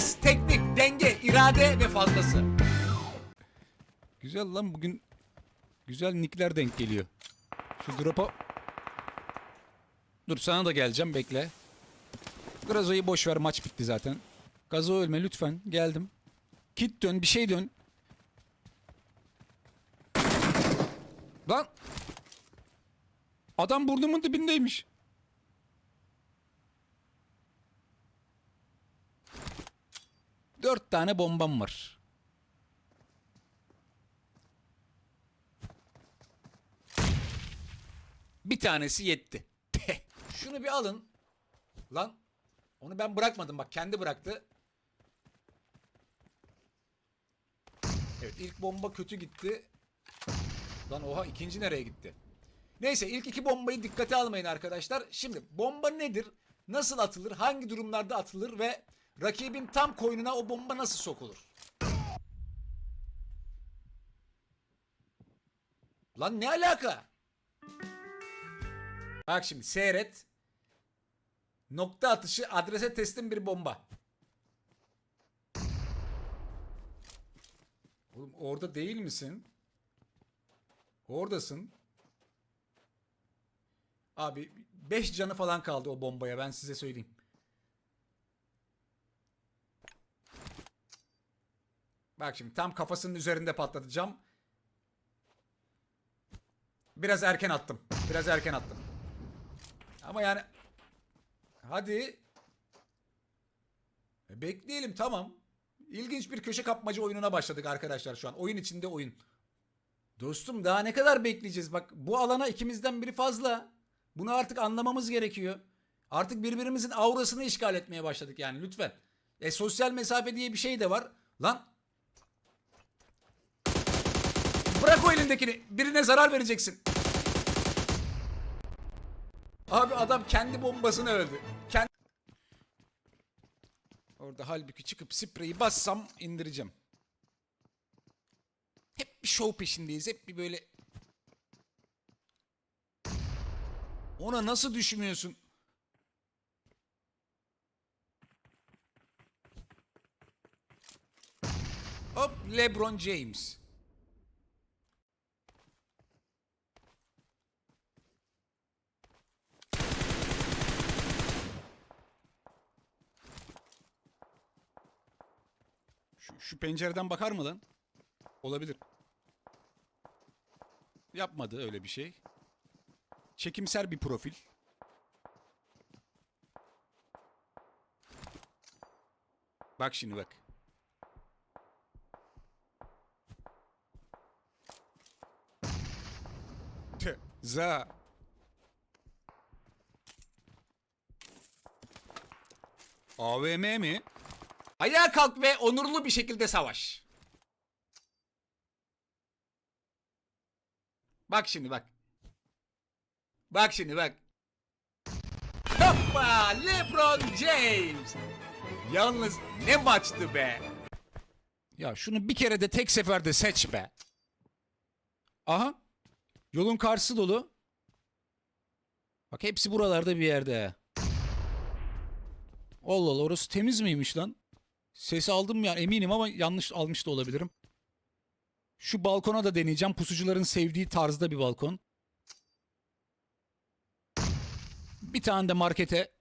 hız, teknik, denge, irade ve fazlası. Güzel lan bugün güzel nickler denk geliyor. Şu drop'a... Dur sana da geleceğim bekle. Grazo'yu boş ver maç bitti zaten. Gazo ölme lütfen geldim. Kit dön bir şey dön. Lan! Adam burnumun dibindeymiş. Dört tane bombam var. Bir tanesi yetti. Şunu bir alın. Lan. Onu ben bırakmadım bak kendi bıraktı. Evet ilk bomba kötü gitti. Lan oha ikinci nereye gitti? Neyse ilk iki bombayı dikkate almayın arkadaşlar. Şimdi bomba nedir? Nasıl atılır? Hangi durumlarda atılır? Ve rakibin tam koynuna o bomba nasıl sokulur? Lan ne alaka? Bak şimdi seyret. Nokta atışı adrese teslim bir bomba. Oğlum orada değil misin? Oradasın. Abi 5 canı falan kaldı o bombaya ben size söyleyeyim. Bak şimdi tam kafasının üzerinde patlatacağım. Biraz erken attım. Biraz erken attım. Ama yani hadi E, bekleyelim tamam. İlginç bir köşe kapmaca oyununa başladık arkadaşlar şu an. Oyun içinde oyun. Dostum daha ne kadar bekleyeceğiz? Bak bu alana ikimizden biri fazla. Bunu artık anlamamız gerekiyor. Artık birbirimizin aurasını işgal etmeye başladık yani lütfen. E sosyal mesafe diye bir şey de var. Lan Bırak o elindekini. Birine zarar vereceksin. Abi adam kendi bombasını öldü. Kendi... Orada halbuki çıkıp spreyi bassam indireceğim. Hep bir show peşindeyiz. Hep bir böyle... Ona nasıl düşmüyorsun? Hop LeBron James. Şu, pencereden bakar mı lan? Olabilir. Yapmadı öyle bir şey. Çekimser bir profil. Bak şimdi bak. Tüh, za. AVM mi? Ayağa kalk ve onurlu bir şekilde savaş. Bak şimdi bak. Bak şimdi bak. Hoppa! LeBron James. Yalnız ne maçtı be. Ya şunu bir kere de tek seferde seç be. Aha. Yolun karşısı dolu. Bak hepsi buralarda bir yerde. Allah Allah orası temiz miymiş lan? Ses aldım ya eminim ama yanlış almış da olabilirim. Şu balkona da deneyeceğim. Pusucuların sevdiği tarzda bir balkon. Bir tane de markete.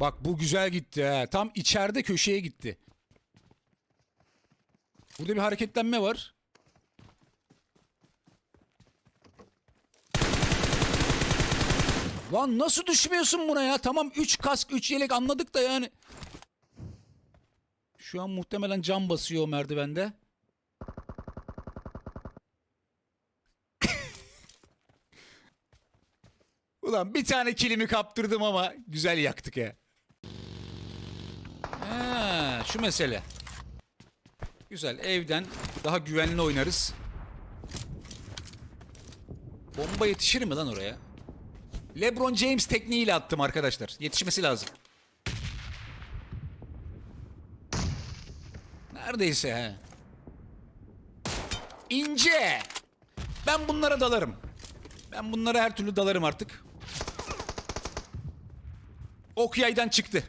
Bak bu güzel gitti ha. Tam içeride köşeye gitti. Burada bir hareketlenme var. Lan nasıl düşmüyorsun buna ya? Tamam 3 kask 3 yelek anladık da yani. Şu an muhtemelen cam basıyor o merdivende. Ulan bir tane kilimi kaptırdım ama güzel yaktık ya. Ha, şu mesele. Güzel evden daha güvenli oynarız. Bomba yetişir mi lan oraya? LeBron James tekniğiyle attım arkadaşlar. Yetişmesi lazım. Neredeyse he. İnce. Ben bunlara dalarım. Ben bunlara her türlü dalarım artık. Ok yaydan çıktı.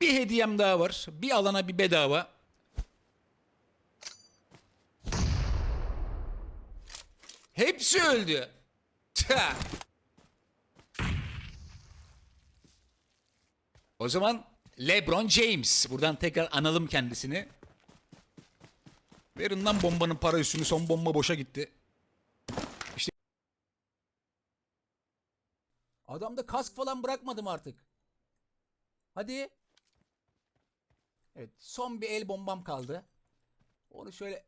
Bir hediyem daha var. Bir alana bir bedava. Hepsi öldü. O zaman LeBron James. Buradan tekrar analım kendisini. Verin lan bombanın para üstünü. Son bomba boşa gitti. İşte Adamda kask falan bırakmadım artık. Hadi. Evet, son bir el bombam kaldı. Onu şöyle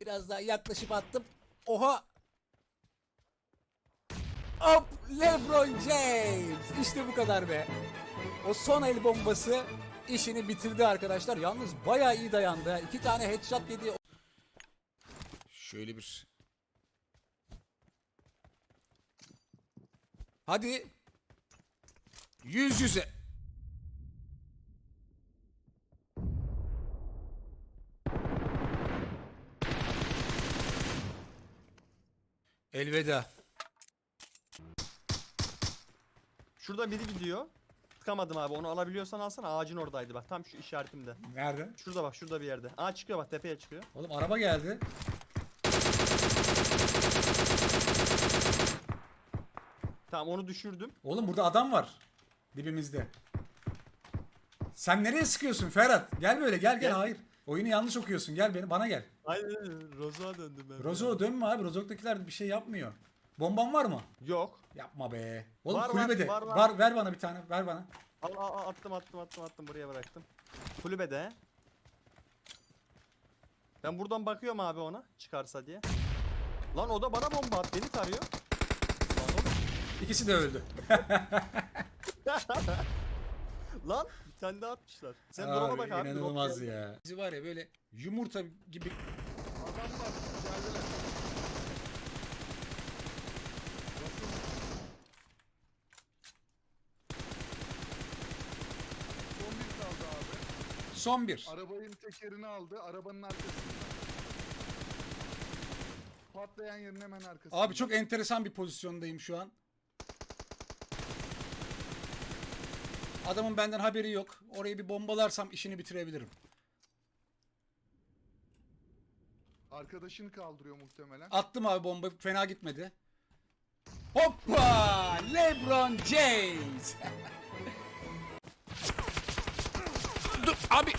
biraz daha yaklaşıp attım. Oha! Hop! LeBron James! İşte bu kadar be. O son el bombası işini bitirdi arkadaşlar. Yalnız bayağı iyi dayandı. İki tane headshot yedi. Şöyle bir Hadi. Yüz yüze. Elveda. Şurada biri gidiyor. Tıkamadım abi onu alabiliyorsan alsana ağacın oradaydı bak tam şu işaretimde. Nerede? Şurada bak şurada bir yerde. Aa çıkıyor bak tepeye çıkıyor. Oğlum araba geldi. Tamam onu düşürdüm. Oğlum burada adam var. Dibimizde. Sen nereye sıkıyorsun Ferhat? Gel böyle gel gel. Gel. Hayır. Oyunu yanlış okuyorsun. Gel beni bana gel. Aynen Rozo'ya döndüm ben. Rozo dönme abi. Rozok'takiler bir şey yapmıyor. Bomban var mı? Yok. Yapma be. Oğlum Var, var, kulübede. var, Var, var. ver bana bir tane. Ver bana. Al, al, al, attım attım attım attım buraya bıraktım. Kulübede. Ben buradan bakıyorum abi ona çıkarsa diye. Lan o da bana bomba at beni tarıyor. Lan oğlum. İkisi de öldü. Lan tane daha atmışlar. Sen Abi, duruma bak abi. inanılmaz ya. Bizi var ya böyle yumurta gibi Adamlar geldiler. Son bir kaldı abi. son bir. Arabanın tekerini aldı. Arabanın arkasında. Patlayan yerin hemen arkasında. Abi çok enteresan bir pozisyondayım şu an. Adamın benden haberi yok. Orayı bir bombalarsam işini bitirebilirim. Arkadaşını kaldırıyor muhtemelen. Attım abi bomba fena gitmedi. Hoppa! LeBron James. Dur abi.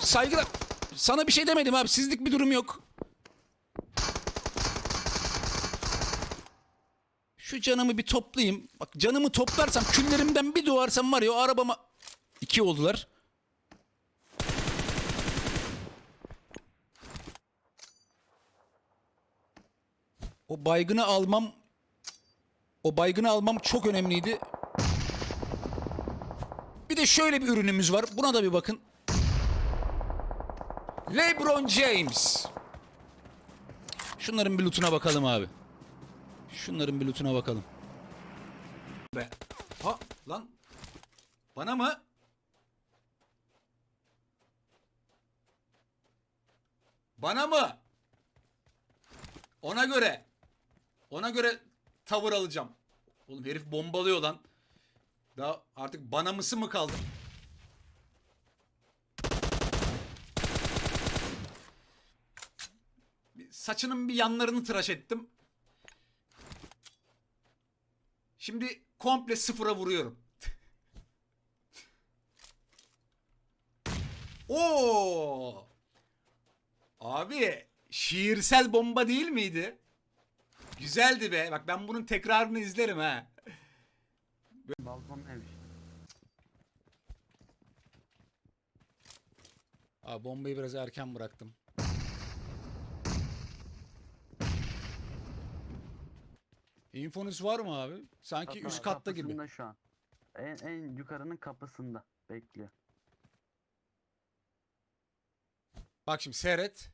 Saygılar. Sana bir şey demedim abi. Sizlik bir durum yok. Şu canımı bir toplayayım. Bak canımı toplarsam küllerimden bir doğarsam var ya o arabama... iki oldular. O baygını almam o baygını almam çok önemliydi. Bir de şöyle bir ürünümüz var. Buna da bir bakın. LeBron James. Şunların bir lootuna bakalım abi. Şunların bir lootuna bakalım. Be. Ha lan. Bana mı? Bana mı? Ona göre. Ona göre tavır alacağım. Oğlum herif bombalıyor lan. Daha artık bana mısı mı kaldı? Saçının bir yanlarını tıraş ettim. Şimdi komple sıfıra vuruyorum. Oo! Abi şiirsel bomba değil miydi? Güzeldi be. Bak ben bunun tekrarını izlerim ha. Balkon ev. Abi bombayı biraz erken bıraktım. İnfonuz var mı abi? Sanki üst katta gibi. Kapısında şu an. En, en yukarının kapısında bekliyor. Bak şimdi seyret.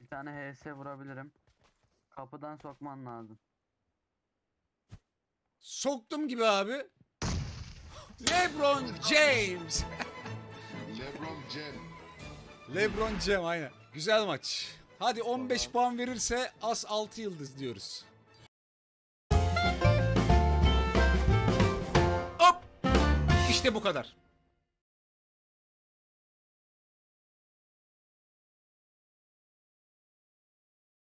Bir tane HS vurabilirim. Kapıdan sokman lazım. Soktum gibi abi. LeBron James. LeBron James. LeBron James aynen. Güzel maç. Hadi 15 puan verirse az 6 yıldız diyoruz. Hop! İşte bu kadar.